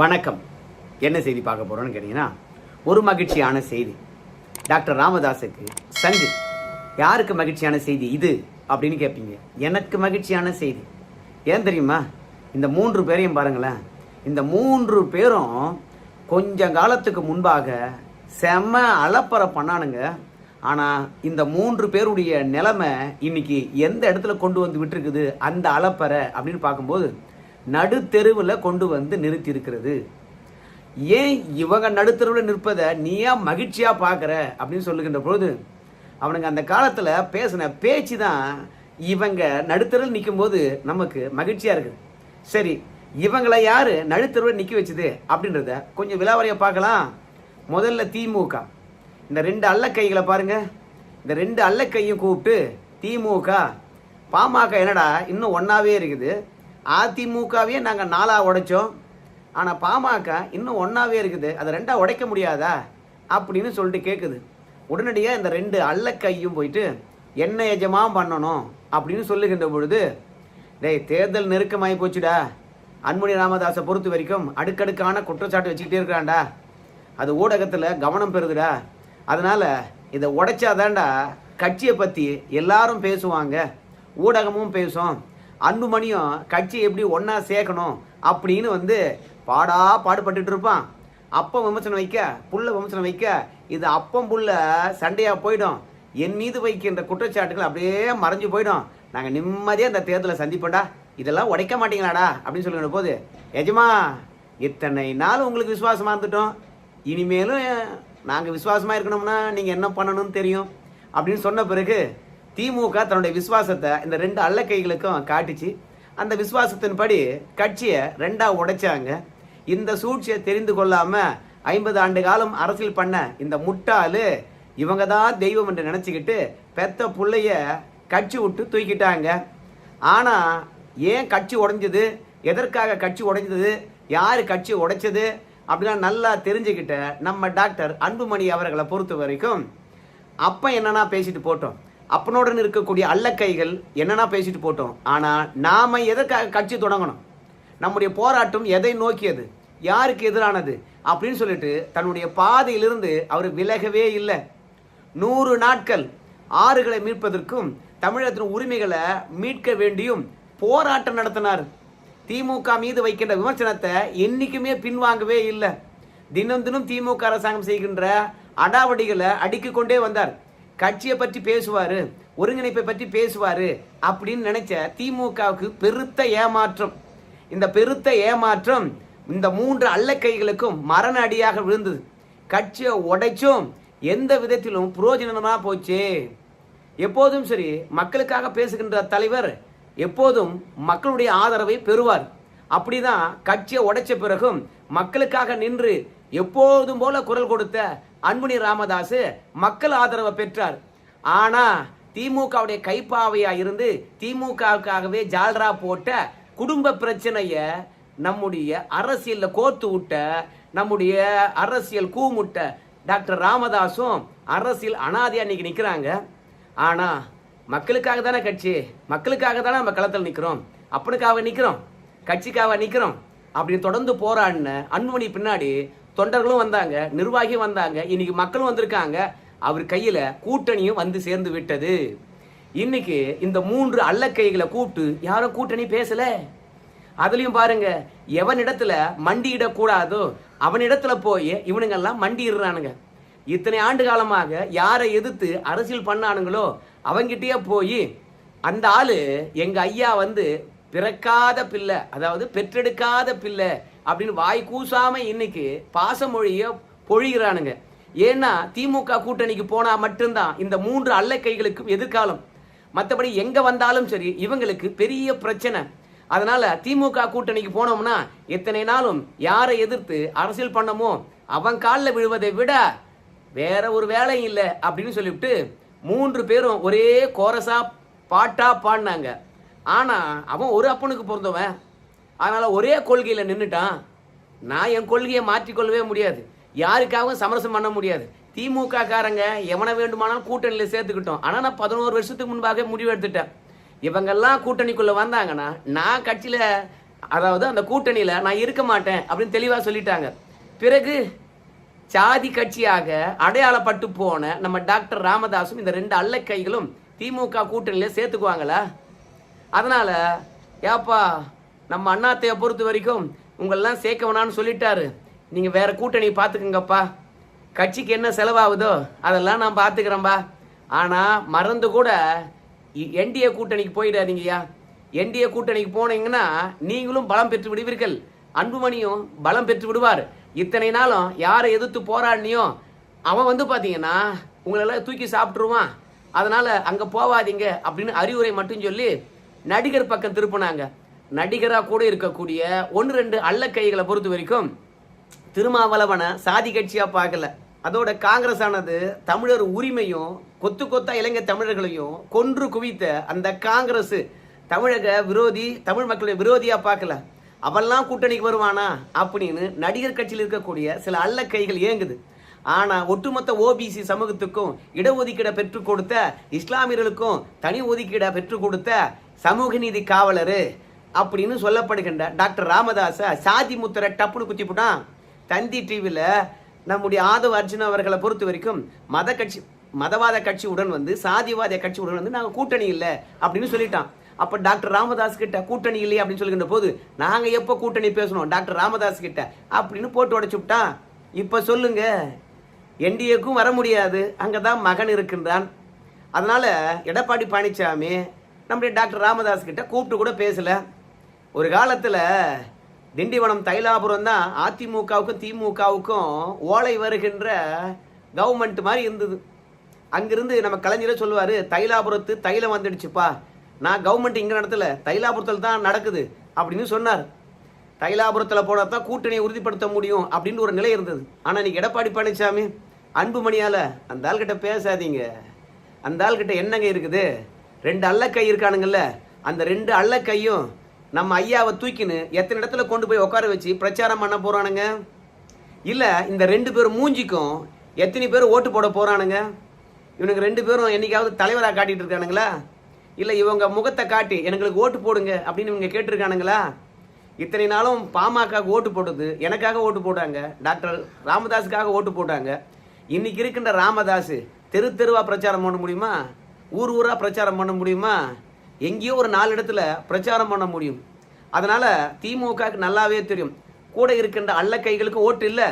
வணக்கம். என்ன செய்தி பார்க்க போகிறோன்னு கேட்டீங்கன்னா ஒரு மகிழ்ச்சியான செய்தி. டாக்டர் ராமதாஸுக்கு சங்கு. யாருக்கு மகிழ்ச்சியான செய்தி இது அப்படின்னு கேட்பீங்க எனக்கு மகிழ்ச்சியான செய்தி. ஏன் தெரியுமா? இந்த மூன்று பேரையும் பாருங்களேன். இந்த மூன்று பேரும் கொஞ்ச காலத்துக்கு முன்பாக செம அலப்பறை பண்ணானுங்க. ஆனால் இந்த மூன்று பேருடைய நிலைமை இன்னைக்கு எந்த இடத்துல கொண்டு வந்து விட்டுருக்குது? அந்த அலப்பறை அப்படின்னு பார்க்கும்போது நடுத்தெருவில் கொண்டு வந்து நிறுத்தி இருக்கிறது ஏன் இவங்க நடுத்தருவில் நிற்பதை நீ ஏன் பார்க்குற அப்படின்னு சொல்லுகின்ற பொழுது அவனுங்க அந்த காலத்தில் பேசின பேச்சு தான் இவங்க நடுத்தருவில் நிற்கும் போது நமக்கு மகிழ்ச்சியாக இருக்குது. சரி இவங்களை யார் நடுத்தருவில் நிற்க வச்சுது அப்படின்றத கொஞ்சம் விலாவரியா பார்க்கலாம். முதல்ல திமுக. இந்த ரெண்டு அல்லக்கைகளை பாருங்கள் இந்த ரெண்டு அல்லக்கையும் கூப்பிட்டு திமுக பாமக என்னடா இன்னும் ஒன்றாவே இருக்குது. அதிமுகவே நாங்கள் நாலாக உடைச்சோம். ஆனால் பாமக இன்னும் ஒன்றாவே இருக்குது. அதை ரெண்டாக உடைக்க முடியாதா? அப்படின்னு சொல்லிட்டு கேட்குது உடனடியாக இந்த ரெண்டு அள்ளக்கையும் போயிட்டு என்ன எஜமாக பண்ணணும்? அப்படின்னு சொல்லுகின்ற பொழுது டேய் தேர்தல் நெருக்கமாகி போச்சுடா. அன்புமணி ராமதாஸை பொறுத்த வரைக்கும் அடுக்கடுக்கான குற்றச்சாட்டு வச்சுக்கிட்டே இருக்கிறான்டா. அது ஊடகத்தில் கவனம் பெறுதுடா. அதனால் இதை உடைச்சாதான்டா கட்சியை பற்றி எல்லாரும் பேசுவாங்க. ஊடகமும் பேசும். அன்புமணியும் கட்சி எப்படி ஒன்றா சேர்க்கணும் அப்படின்னு வந்து பாடா பாடுபட்டுட்டு இருப்பான். அப்பம் விமர்சனம் வைக்க புல்ல விமர்சனம் வைக்க இது அப்பம் புல்ல சண்டையாக போயிடும். என் மீது வைக்கின்ற குற்றச்சாட்டுகள் அப்படியே மறைஞ்சு போயிடும். நாங்கள் நிம்மதியாக இந்த தேர்தலை சந்திப்போம்டா. இதெல்லாம் உடைக்க மாட்டீங்களாடா அப்படின்னு சொல்லுகிற போது எஜமா இத்தனை நாள் உங்களுக்கு விசுவாசமாக இருந்துட்டோம். இனிமேலும் நாங்கள் விசுவாசமாக இருக்கணும்னா நீங்கள் என்ன பண்ணணும்னு தெரியும். அப்படின்னு சொன்ன பிறகு திமுக தன்னுடைய விசுவாசத்தை இந்த ரெண்டு அல்லக்கைகளுக்கும் காட்டிச்சு. அந்த விசுவாசத்தின்படி கட்சியை ரெண்டாக உடைச்சாங்க. இந்த சூழ்ச்சியை தெரிந்து கொள்ளாமல் ஐம்பது ஆண்டு காலம் அரசியல் பண்ண இந்த முட்டாளு இவங்க தான் தெய்வம் என்று நினச்சிக்கிட்டு பெத்த பிள்ளைய கட்சி விட்டு தூக்கிட்டாங்க. ஆனால் ஏன் கட்சி உடைஞ்சது? எதற்காக கட்சி உடைஞ்சது? யார் கட்சி உடைச்சது? அப்படிலாம் நல்லா தெரிஞ்சுக்கிட்ட நம்ம டாக்டர் அன்புமணி அவர்களை பொறுத்த வரைக்கும் அப்போ என்னன்னா பேசிட்டு போட்டோம். அப்பனுடன் இருக்கக்கூடிய அல்லக்கைகள் என்னென்னா பேசிட்டு போட்டோம். ஆனால் நாம் எதற்காக கட்சி தொடங்கணும். நம்முடைய போராட்டம் எதை நோக்கியது? யாருக்கு எதிரானது? அப்படின்னு சொல்லிட்டு தன்னுடைய பாதையிலிருந்து அவர் விலகவே இல்லை. நூறு நாட்கள் ஆறுகளை மீட்பதற்கும் தமிழகத்தின் உரிமைகளை மீட்க வேண்டியும் போராட்டம் நடத்தினார். திமுக மீது வைக்கின்ற விமர்சனத்தை என்றைக்குமே பின்வாங்கவே இல்லை. தினம் தினம் திமுக அரசாங்கம் செய்கின்ற அடாவடிகளை அடுக்கிக் கொண்டே வந்தார். கட்சியை பற்றி பேசுவார் ஒருங்கிணைப்பை பற்றி பேசுவார் அப்படின்னு நினைச்ச திமுகவுக்கு பெருத்த ஏமாற்றம். இந்த பெருத்த ஏமாற்றம் இந்த மூன்று அல்லக்கைகளுக்கும் மரண அடியாக விழுந்தது. கட்சியை உடைச்சும் எந்த விதத்திலும் புரோஜனமாக போச்சு. எப்போதும் சரி மக்களுக்காக பேசுகின்ற தலைவர் எப்போதும் மக்களுடைய ஆதரவை பெறுவார். அப்படிதான் கட்சியை உடைச்ச பிறகும் மக்களுக்காக நின்று எப்போதும் போல குரல் கொடுத்த அன்புனி ராமதாஸ் மக்கள் ஆதரவை பெற்றார். ஆனா திமுகவுடைய கைப்பாவையா இருந்து திமுகவுக்காகவே ஜால்ரா போட்ட குடும்ப பிரச்சனைய நம்முடைய அரசியல்ல கோர்த்து விட்ட நம்முடைய அரசியல் கூமுட்ட டாக்டர் ராமதாஸும் அரசியல் அனாதையாக இன்னைக்கு நிக்கிறாங்க. ஆனா மக்களுக்காக தானே கட்சி மக்களுக்காக தானே நம்ம களத்தில் நிற்கிறோம் அப்பனுக்காக நிற்கிறோம் கட்சிக்காக நிற்கிறோம் அப்படின்னு தொடர்ந்து போராடின அன்புமணி பின்னாடி தொண்டர்களும் வந்தாங்க நிர்வாகியும் வந்தாங்க இன்னைக்கு மக்களும் வந்திருக்காங்க. அவர் கையில் கூட்டணியும் வந்து சேர்ந்து விட்டது. இன்னைக்கு இந்த மூன்று அல்லக்கைகளை கூப்பிட்டு யாரும் கூட்டணி பேசல? அதுலயும் பாருங்க எவனிடத்துல மண்டியிடக்கூடாதோ அவனிடத்துல போய் இவனுங்கெல்லாம் மண்டிடுறானுங்க இத்தனை ஆண்டு காலமாக யாரை எதிர்த்து அரசியல் பண்ணானுங்களோ அவங்கிட்டயே போய் அந்த ஆளு எங்க ஐயா வந்து பிறக்காத பிள்ளை அதாவது பெற்றெடுக்காத பிள்ளை அப்படின்னு வாய் கூசாமல் இன்னைக்கு பாசமொழியை பொழிகிறானுங்க. ஏன்னா திமுக கூட்டணிக்கு போனால் மட்டும்தான் இந்த மூன்று அல்லக்கைகளுக்கும் எதிர்காலம். மற்றபடி எங்கே வந்தாலும் சரி இவங்களுக்கு பெரிய பிரச்சனை. அதனால் திமுக கூட்டணிக்கு போனோம்னா எத்தனை நாளும் யாரை எதிர்த்து அரசியல் பண்ணமோ அவன் காலில் விழுவதை விட வேற ஒரு வேலையும் இல்லை அப்படின்னு சொல்லிவிட்டு மூன்று பேரும் ஒரே கோரஸாக பாட்டாக பாடினாங்க. ஆனால் அவன் ஒரு அப்பனுக்கு பிறந்தவன் அதனால் ஒரே கொள்கையில் நின்றுட்டான் நான் என் கொள்கையை மாற்றிக்கொள்ளவே முடியாது. யாருக்காகவும் சமரசம் பண்ண முடியாது. திமுக காரங்க எவனை வேண்டுமானாலும் கூட்டணியில் சேர்த்துக்கிட்டோம். ஆனால் நான் பதினோரு வருஷத்துக்கு முன்பாக முடிவு எடுத்துட்டேன். இவங்கெல்லாம் கூட்டணிக்குள்ளே வந்தாங்கன்னா நான் கட்சியில் அதாவது அந்த கூட்டணியில் நான் இருக்க மாட்டேன் அப்படின்னு தெளிவாக சொல்லிட்டாங்க. பிறகு சாதி கட்சியாக அடையாளப்பட்டு போன நம்ம டாக்டர் ராமதாசும் இந்த ரெண்டு அல்ல கைகளும் திமுக கூட்டணியில் சேர்த்துக்குவாங்களா? அதனால் ஏப்பா நம்ம அண்ணாத்தைய பொறுத்த வரைக்கும் உங்களெல்லாம் சேர்க்க வேணாம்னு சொல்லிட்டாரு. நீங்கள் வேற கூட்டணி பார்த்துக்குங்கப்பா. கட்சிக்கு என்ன செலவாகுதோ அதெல்லாம் நான் பார்த்துக்கிறேன்பா. ஆனால் மறந்து கூட என்டிஏ கூட்டணிக்கு போயிடாதீங்கய்யா. என்டிஏ கூட்டணிக்கு போனீங்கன்னா நீங்களும் பலம் பெற்று விடுவீர்கள். அன்புமணியும் பலம் பெற்று விடுவார். இத்தனை நாளும் யாரை எதிர்த்து போராடினியோ அவன் வந்து பார்த்தீங்கன்னா உங்களெல்லாம் தூக்கி சாப்பிட்ருவான் அதனால் அங்கே போவாதீங்க அப்படின்னு அறிவுரை மட்டும் சொல்லி நடிகர் பக்கம் திருப்பினாங்க. நடிகராக கூட இருக்கக்கூடிய ஒன்று ரெண்டு அல்ல கைகளை பொறுத்த வரைக்கும் திருமாவளவனை சாதி கட்சியாக பார்க்கல. அதோட காங்கிரஸ் ஆனது தமிழர் உரிமையும் கொத்து கொத்தா இளைஞர் தமிழர்களையும் கொன்று குவித்த அந்த காங்கிரஸ் தமிழக விரோதி தமிழ் மக்களுடைய விரோதியாக பார்க்கல. அவெல்லாம் கூட்டணிக்கு வருவானா அப்படின்னு நடிகர் கட்சியில் இருக்கக்கூடிய சில அல்ல கைகள் இயங்குது ஆனால் ஒட்டுமொத்த ஓபிசி சமூகத்துக்கும் இடஒதுக்கீடை பெற்றுக் கொடுத்த இஸ்லாமியர்களுக்கும் தனி ஒதுக்கீடை பெற்றுக் கொடுத்த சமூக நீதி காவலர் அப்படின்னு சொல்லப்படுகின்ற டாக்டர் ராமதாஸை சாதி முத்திர டப்புனு குத்தி போட்டான். தந்தி டிவியில் நம்முடைய ஆதவ அர்ஜுன் அவர்களை பொறுத்த வரைக்கும் மத கட்சி மதவாத கட்சியுடன் வந்து சாதிவாத கட்சியுடன் வந்து நாங்கள் கூட்டணி இல்லை அப்படின்னு சொல்லிட்டான். அப்ப டாக்டர் ராமதாஸ் கிட்ட கூட்டணி இல்லையே அப்படின்னு சொல்லுகின்ற போது நாங்க எப்போ கூட்டணி பேசணும் டாக்டர் ராமதாஸ் கிட்ட அப்படின்னு போட்டு உடச்சு விட்டான். இப்ப சொல்லுங்க என்டிஏக்கும் வர முடியாது அங்கதான் மகன் இருக்கின்றான். அதனால எடப்பாடி பழனிசாமி நம்முடைய டாக்டர் ராமதாஸ் கிட்ட கூப்பிட்டு கூட பேசலை. ஒரு காலத்தில் திண்டிவனம் தைலாபுரம் தான் அதிமுகவுக்கும் திமுகவுக்கும் ஓலை வருகின்ற கவர்மெண்ட் மாதிரி இருந்தது. அங்கிருந்து நம்ம கலைஞரே சொல்லுவார் தைலாபுரத்து தைலம் வந்துடுச்சுப்பா. நான் கவர்மெண்ட் இங்கே நடத்தல தைலாபுரத்தில் தான் நடக்குது அப்படின்னு சொன்னார். தைலாபுரத்தில் போனால் தான் கூட்டணியை உறுதிப்படுத்த முடியும் அப்படின்னு ஒரு நிலை இருந்தது. ஆனால் இன்னைக்கு எடப்பாடி பழனிசாமி அன்புமணியால் அந்த ஆள்கிட்ட பேசாதீங்க. அந்த ஆள்கிட்ட என்னங்க இருக்குது? ரெண்டு அல்லக்கை இருக்கானுங்கள்ல அந்த ரெண்டு அல்லக்கையும் நம்ம ஐயாவை தூக்கின்னு எத்தனை இடத்துல கொண்டு போய் உட்கார வச்சு பிரச்சாரம் பண்ண போறானுங்க? இல்லை இந்த ரெண்டு பேரும் மூஞ்சிக்கும் எத்தனை பேர் ஓட்டு போட போறானுங்க? இவனுக்கு ரெண்டு பேரும் என்னைக்காவது தலைவராக காட்டிட்டு இருக்கானுங்களா? இல்லை இவங்க முகத்தை காட்டி எங்களுக்கு ஓட்டு போடுங்க அப்படின்னு இவங்க கேட்டிருக்கானுங்களா? இத்தனை நாளும் பாமக ஓட்டு போட்டது எனக்காக ஓட்டு போட்டாங்க. டாக்டர் ராமதாஸுக்காக ஓட்டு போட்டாங்க. இன்னைக்கு இருக்கின்ற ராமதாஸ் தெரு தெருவாக பிரச்சாரம் பண்ண முடியுமா? ஊர் ஊராக பிரச்சாரம் பண்ண முடியுமா? எங்கேயோ ஒரு நாலு இடத்துல பிரச்சாரம் பண்ண முடியும். அதனால் திமுகவுக்கு நல்லாவே தெரியும். கூட இருக்கின்ற அல்ல கைகளுக்கு ஓட்டு இல்லை.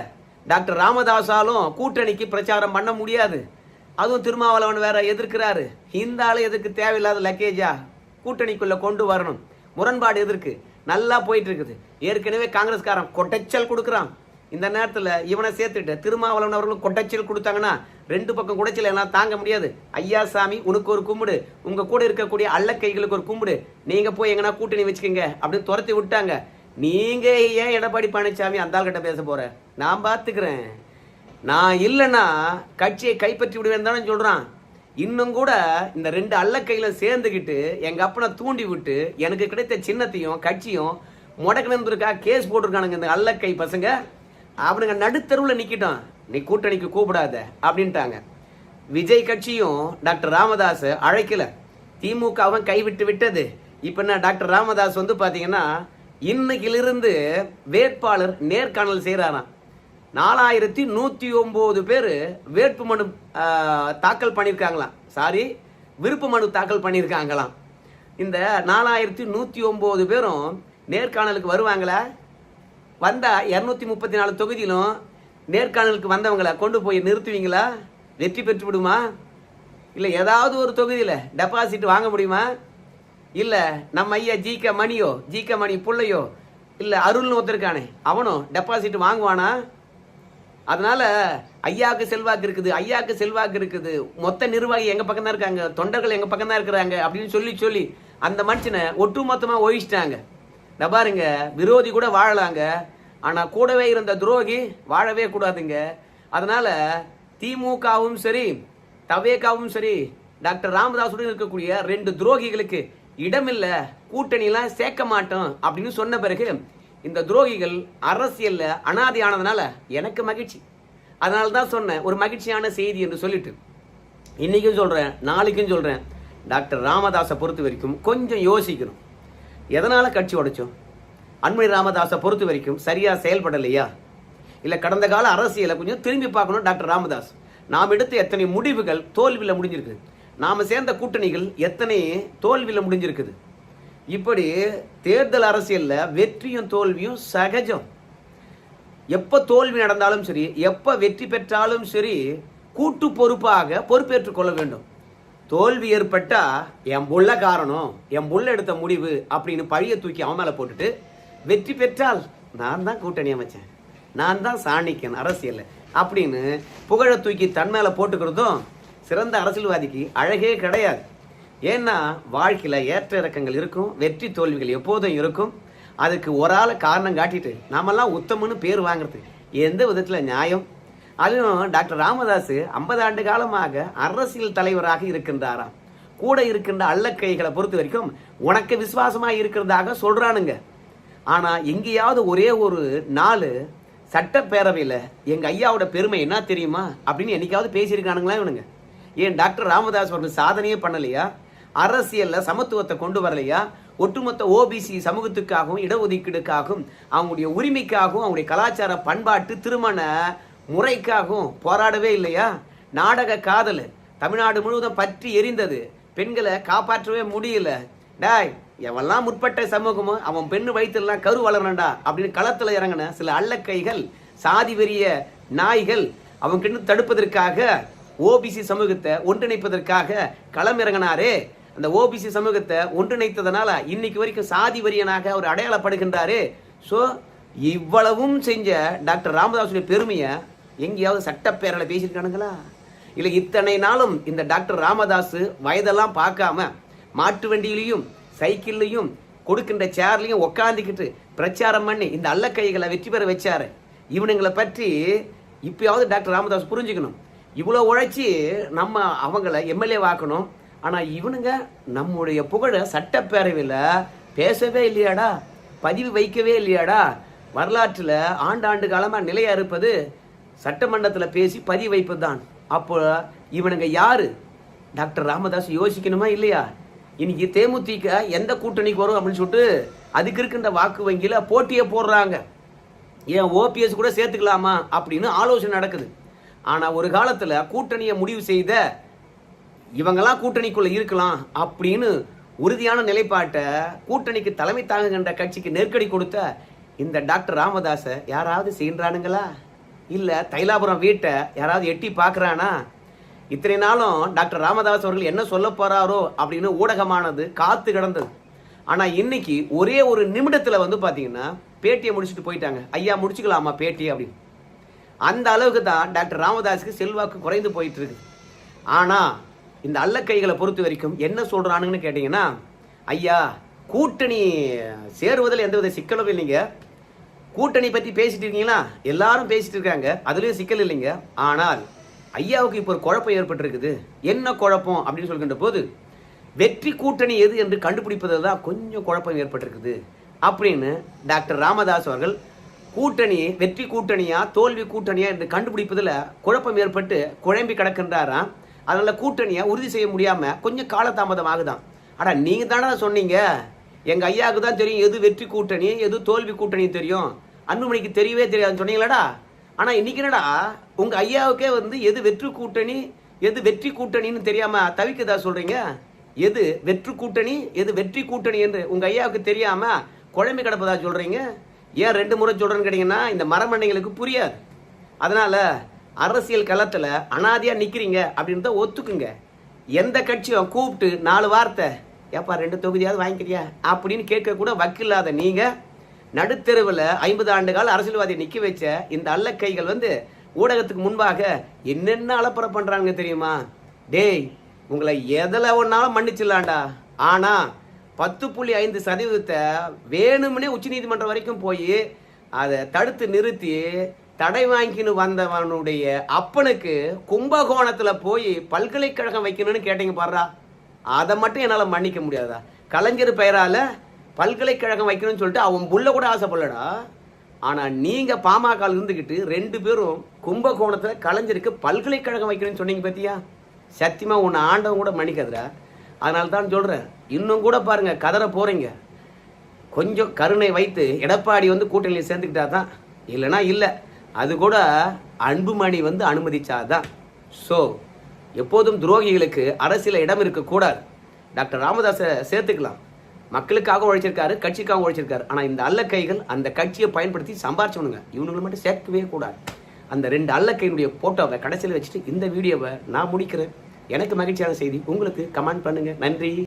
டாக்டர் ராமதாஸாலும் கூட்டணிக்கு பிரச்சாரம் பண்ண முடியாது. அதுவும் திருமாவளவன் வேற எதிர்க்கிறாரு. இந்த ஆளு எதுக்கு தேவையில்லாத லக்கேஜா? கூட்டணிக்குள்ளே கொண்டு வரணும். முரண்பாடு எதிர்க்கு. நல்லா போயிட்டு இருக்குது. ஏற்கனவே காங்கிரஸ்காரன் கொட்டைச்சல் கொடுக்குறான். இந்த நேரத்தில் இவனை சேர்த்துட்டு திருமாவளவன் அவர்களும் கொடைச்சல் கொடுத்தாங்கன்னா ரெண்டு பக்கம் குடைச்சல் எல்லாம் தாங்க முடியாது. ஐயா சாமி உனக்கு ஒரு கும்பிடு. உங்கள் கூட இருக்கக்கூடிய அல்லக்கைகளுக்கு ஒரு கும்பிடு. நீங்கள் போய் எங்கன்னா கூட்டணி வச்சுக்கோங்க அப்படின்னு துரத்தி விட்டாங்க. நீங்கள் ஏன் எடப்பாடி பழனிசாமி அந்த ஆள்கிட்ட பேச போகிற நான் பார்த்துக்கிறேன் நான் இல்லைன்னா கட்சியை கைப்பற்றி விடுவேன் தானே சொல்கிறான் இன்னும் கூட இந்த ரெண்டு அல்லக்கையில சேர்ந்துக்கிட்டு எங்க அப்பனை தூண்டி விட்டு எனக்கு கிடைத்த சின்னத்தையும் கட்சியும் முடக்கணுன்றதுக்காக கேஸ் போட்டிருக்கானுங்க இந்த அல்லக்கை பசங்க. அவனுங்க நடுத்தருவில் நிற்கிட்டான் நீ கூட்டணிக்கு கூப்பிடாத அப்படின்ட்டாங்க. விஜய் கட்சியும் டாக்டர் ராமதாஸ் அழைக்கல. திமுகவும் கைவிட்டு விட்டது. இப்போ என்ன டாக்டர் ராமதாஸ் வந்து பார்த்தீங்கன்னா இன்னைக்கிலிருந்து வேட்பாளர் நேர்காணல் செய்கிறாராம் நாலாயிரத்தி நூற்றி ஒம்பது பேர் வேட்பு மனு தாக்கல் பண்ணியிருக்காங்களாம் சாரி விருப்ப மனு தாக்கல் பண்ணியிருக்காங்களாம் இந்த நாலாயிரத்தி நூற்றி ஒம்பது பேரும் நேர்காணலுக்கு வருவாங்களா? வந்த இரநூத்தி முப்பத்தி நாலு தொகுதியிலும் நேர்காணலுக்கு வந்தவங்களை கொண்டு போய் நிறுத்துவீங்களா? வெற்றி பெற்று விடுமா? இல்லை ஏதாவது ஒரு தொகுதியில் டெபாசிட் வாங்க முடியுமா? இல்லை நம்ம ஐயா ஜி கே மணியோ ஜி கே மணி புள்ளையோ இல்லை அருள்னு ஒருத்தருக்கானே அவனும் டெபாசிட் வாங்குவானா? அதனால ஐயாவுக்கு செல்வாக்கு இருக்குது ஐயாவுக்கு செல்வாக்கு இருக்குது. மொத்த நிர்வாகி எங்கள் பக்கம் தான் இருக்காங்க தொண்டர்கள் எங்கள் பக்கம் தான் இருக்கிறாங்க அப்படின்னு சொல்லி சொல்லி அந்த மனுஷனை ஒட்டு மொத்தமாக ஒழிச்சிட்டாங்க பாருங்க விரோதி கூட வாழலாங்க. ஆனா கூடவே இருந்த துரோகி வாழவே கூடாதுங்க. அதனால திமுகவும் சரி தவேகாவும் சரி டாக்டர் ராமதாசுடன் இருக்கக்கூடிய ரெண்டு துரோகிகளுக்கு இடமில்ல கூட்டணியெல்லாம் சேர்க்க மாட்டோம் அப்படின்னு சொன்ன பிறகு இந்த துரோகிகள் அரசியல்ல அனாதையானதுனால எனக்கு மகிழ்ச்சி. அதனால தான் சொன்னேன் ஒரு மகிழ்ச்சியான செய்தி என்று சொல்லிட்டு. இன்னைக்கும் சொல்றேன் நாளைக்கும் சொல்றேன். டாக்டர் ராமதாஸை பொறுத்த வரைக்கும் கொஞ்சம் யோசிக்கணும். எதனால் கட்சி உடைச்சோம்? அன்மணி ராமதாஸை பொறுத்த வரைக்கும் சரியாக செயல்படலையா? இல்லை கடந்த கால அரசியலை கொஞ்சம் திரும்பி பார்க்கணும் டாக்டர் ராமதாஸ். நாம் எடுத்த எத்தனை முடிவுகள் தோல்வியில் முடிஞ்சிருக்குது நாம் சேர்ந்த கூட்டணிகள் எத்தனை தோல்வியில் முடிஞ்சிருக்குது. இப்படி தேர்தல் அரசியலில் வெற்றியும் தோல்வியும் சகஜம். எப்போ தோல்வி நடந்தாலும் சரி எப்போ வெற்றி பெற்றாலும் சரி கூட்டு பொறுப்பாக பொறுப்பேற்றுக் கொள்ள வேண்டும். தோல்வி ஏற்பட்டா என் புள்ள காரணம் என் புள்ள எடுத்த முடிவு அப்படின்னு பழிய தூக்கி அவன் மேலே போட்டுட்டு வெற்றி பெற்றால் நான் தான் கூட்டணி அமைச்சேன். நான் தான் சாணிக்கன் அரசியல் அப்படின்னு புகழை தூக்கி தன் மேலே போட்டுக்கிறதும் சிறந்த அரசியல்வாதிக்கு அழகே கிடையாது. ஏன்னா வாழ்க்கையில் ஏற்ற இறக்கங்கள் இருக்கும் வெற்றி தோல்விகள் எப்போதும் இருக்கும். அதுக்கு ஒரு ஆள் காரணம் காட்டிட்டு நாமெல்லாம் உத்தமன்னு பேர் வாங்குறதுக்கு எந்த விதத்தில் நியாயம்? அதுவும் டாக்டர் ராமதாஸ் ஐம்பது ஆண்டு காலமாக அரசியல் தலைவராக இருக்கின்றாராம். கூட இருக்கின்ற அல்லக்கைகளை பொறுத்த வரைக்கும் உனக்கு விசுவாசமாக இருக்கிறதாக சொல்கிறானுங்க ஆனால் எங்கேயாவது ஒரே ஒரு நாள் சட்டப்பேரவையில் எங்கள் ஐயாவோட பெருமை என்ன தெரியுமா? அப்படின்னு என்னைக்காவது பேசியிருக்கானுங்களா இவனுங்க. ஏன் டாக்டர் ராமதாஸ் அவர்கள் சாதனையே பண்ணலையா? அரசியலில் சமத்துவத்தை கொண்டு வரலையா? ஒட்டுமொத்த ஓபிசி சமூகத்துக்காகவும் இடஒதுக்கீடுக்காகவும் அவங்களுடைய உரிமைக்காகவும் அவங்களுடைய கலாச்சார பண்பாட்டு திருமண முறைக்காகவும் போராடவே இல்லையா? நாடக காதல் தமிழ்நாடு முழுவதும் பற்றி எரிந்தது. பெண்களை காப்பாற்றவே முடியல. டாய் எவெல்லாம் முற்பட்ட சமூகமோ அவன் பெண்ணு வயிற்றுலாம் கரு வளரணும்டா அப்படின்னு களத்தில் இறங்கின சில அள்ளக்கைகள் சாதி வெறிய நாய்கள் அவங்க கிட்ட தடுப்பதற்காக ஓபிசி சமூகத்தை ஒன்றிணைப்பதற்காக களம் இறங்கினாரே. அந்த ஓபிசி சமூகத்தை ஒன்றிணைத்ததுனால இன்னைக்கு வரைக்கும் சாதி வரியனாக அவர் அடையாளப்படுகின்றாரு. ஸோ இவ்வளவும் செஞ்ச டாக்டர் ராமதாஸுடைய பெருமையை எங்கேயாவது சட்டப்பேரலை பேசியிருக்கானுங்களா? இல்லை இத்தனை நாளும் இந்த டாக்டர் ராமதாஸ் வயதெல்லாம் பார்க்காம மாட்டு வண்டியிலையும் சைக்கிள்லையும் கொடுக்கின்ற சேர்லையும் உக்காந்துக்கிட்டு பிரச்சாரம் பண்ணி இந்த அல்லக்கைகளை வெற்றி பெற வச்சாரு. இவனுங்களை பற்றி இப்பயாவது டாக்டர் ராமதாஸ் புரிஞ்சுக்கணும். இவ்வளோ உழைச்சி நம்ம அவங்கள எம்எல்ஏ வாக்கணும். ஆனால் இவனுங்க நம்முடைய புகழை சட்டப்பேரவையில் பேசவே இல்லையாடா? பதிவு வைக்கவே இல்லையாடா? வரலாற்றில் ஆண்டாண்டு காலமாக நிலையாக இருப்பது சட்டமன்றத்தில் பேசி பதிவு வைப்பது தான் அப்போ இவனுங்க யாரு? டாக்டர் ராமதாஸ் யோசிக்கணுமா இல்லையா? இன்னைக்கு தேமுதிக எந்த கூட்டணிக்கு வரும் அப்படின்னு சொல்லிட்டு அதுக்கு இருக்கின்ற வாக்கு வங்கியில் போட்டியை போடுறாங்க. ஏன் ஓபிஎஸ் கூட சேர்த்துக்கலாமா அப்படின்னு ஆலோசனை நடக்குது. ஆனால் ஒரு காலத்தில் கூட்டணியை முடிவு செய்த இவங்கெல்லாம் கூட்டணிக்குள்ளே இருக்கலாம் அப்படின்னு உறுதியான நிலைப்பாட்டை கூட்டணிக்கு தலைமை தாங்குகின்ற கட்சிக்கு நெருக்கடி கொடுத்த இந்த டாக்டர் ராமதாஸை யாராவது செய்கிறானுங்களா இல்லை தைலாபுரம் வீட்டை யாராவது எட்டி பார்க்குறானா? இத்தனை நாளும் டாக்டர் ராமதாஸ் அவர்கள் என்ன சொல்ல போகிறாரோ அப்படின்னு ஊடகமானது காத்து கிடந்தது. ஆனால் இன்னைக்கு ஒரே ஒரு நிமிடத்தில் வந்து பார்த்தீங்கன்னா பேட்டியை முடிச்சுட்டு போயிட்டாங்க. ஐயா முடிச்சுக்கலாமா பேட்டி அப்படின்னு. அந்த அளவுக்கு தான் டாக்டர் ராமதாஸுக்கு செல்வாக்கு குறைந்து போயிட்டு இருக்கு ஆனால் இந்த அல்லக்கைகளை பொறுத்த வரைக்கும் என்ன சொல்கிறானுங்கன்னு கேட்டிங்கன்னா ஐயா கூட்டணி சேருவதில் எந்தவித சிக்கலும் இல்லைங்க. கூட்டணி பற்றி பேசிட்டு இருக்கீங்களா? எல்லாரும் பேசிட்டு இருக்காங்க. அதுலேயும் சிக்கல் இல்லைங்க. ஆனால் ஐயாவுக்கு இப்போ ஒரு குழப்பம் ஏற்பட்டிருக்குது. என்ன குழப்பம் அப்படின்னு சொல்கின்ற போது வெற்றி கூட்டணி எது என்று கண்டுபிடிப்பதில் தான் கொஞ்சம் குழப்பம் ஏற்பட்டிருக்குது. அப்படின்னு டாக்டர் ராமதாஸ் அவர்கள் கூட்டணி வெற்றி கூட்டணியா தோல்வி கூட்டணியா என்று கண்டுபிடிப்பதில் குழப்பம் ஏற்பட்டு குழம்பி கிடக்கின்றாராம். அதனால் கூட்டணியை உறுதி செய்ய முடியாமல் கொஞ்சம் காலதாமதம் ஆகுதான் ஆனால் நீங்கள் தானே சொன்னீங்க? எங்கள் ஐயாவுக்கு தான் தெரியும் எது வெற்றி கூட்டணி எது தோல்வி கூட்டணி தெரியும். அன்புமணிக்கு தெரியவே தெரியாதுன்னு சொன்னீங்களாடா. ஆனால் இன்னைக்கு என்னடா உங்கள் ஐயாவுக்கே வந்து எது வெற்றி கூட்டணி எது வெற்றி கூட்டணின்னு தெரியாமல் தவிக்கதா சொல்கிறீங்க எது வெற்றி கூட்டணி எது வெற்றி கூட்டணி என்று உங்கள் ஐயாவுக்கு தெரியாமல் குழம்பு கிடப்பதா சொல்கிறீங்க ஏன் ரெண்டு முறை சொல்கிறேன்னு கேட்டிங்கன்னா இந்த மரமண்டைகளுக்கு புரியாது. அதனால் அரசியல் களத்தில் அனாதியாக நிற்கிறீங்க அப்படின்னு தான் ஒத்துக்குங்க. எந்த கட்சியும் கூப்பிட்டு நாலு வார்த்தை ஏப்பா ரெண்டு தொகுதியாவது வாங்கிக்கிறியா? அப்படின்னு கேட்க கூட வக்கில்லாத நீங்க நடுத்தெருவில் ஐம்பது ஆண்டு கால அரசியல்வாதியை நிக்க வச்ச இந்த அல்லக்கைகள் வந்து ஊடகத்துக்கு முன்பாக என்னென்ன அலப்பறை பண்றாங்க தெரியுமா? டேய் உங்களை எதில் ஒன்னாலும் மன்னிச்சிடலாம்டா. ஆனா பத்து புள்ளி ஐந்து சதவீதத்தை வேணும்னே உச்சநீதிமன்றம் வரைக்கும் போய் அதை தடுத்து நிறுத்தி தடை வாங்கின்னு வந்தவனுடைய அப்பனுக்கு கும்பகோணத்தில் போய் பல்கலைக்கழகம் வைக்கணும்னு கேட்டீங்க பாடுறா அதை மட்டும் என்னால் மன்னிக்க முடியாதா? கலைஞர் பெயரால் பல்கலைக்கழகம் வைக்கணும்னு சொல்லிட்டு அவன் புள்ள கூட ஆசைப்படலடா. ஆனால் நீங்கள் பாமகவில் இருந்துக்கிட்டு ரெண்டு பேரும் கும்பகோணத்தில் கலைஞருக்கு பல்கலைக்கழகம் வைக்கணும்னு சொன்னீங்க பார்த்தியா சத்தியமாக உன்னை ஆண்டவன் கூட மன்னிக்காதுடா. அதனால தான் சொல்கிறேன் இன்னும் கூட பாருங்கள் கதற போகிறீங்க கொஞ்சம் கருணை வைத்து எடப்பாடி வந்து கூட்டணியில் சேர்ந்துக்கிட்டா தான். இல்லைன்னா இல்லை. அது கூட அன்புமணி வந்து அனுமதிச்சாதான். ஸோ எப்போதும் துரோகிகளுக்கு அரசியல இடம் இருக்கக்கூடாது. டாக்டர் ராமதாஸை சேர்த்துக்கலாம். மக்களுக்காக உழைச்சிருக்காரு கட்சிக்காக உழைச்சிருக்காரு. ஆனால் இந்த அல்லக்கைகள் அந்த கட்சியை பயன்படுத்தி சம்பாரிச்சவனுங்க இவனுங்களை மட்டும் சேர்க்கவே கூடாது. அந்த ரெண்டு அல்லக்கையினுடைய போட்டோவை கடைசியில் வச்சுட்டு இந்த வீடியோவை நான் முடிக்கிறேன். எனக்கு மகிழ்ச்சியான செய்தி. உங்களுக்கு கமெண்ட் பண்ணுங்கள் நன்றி.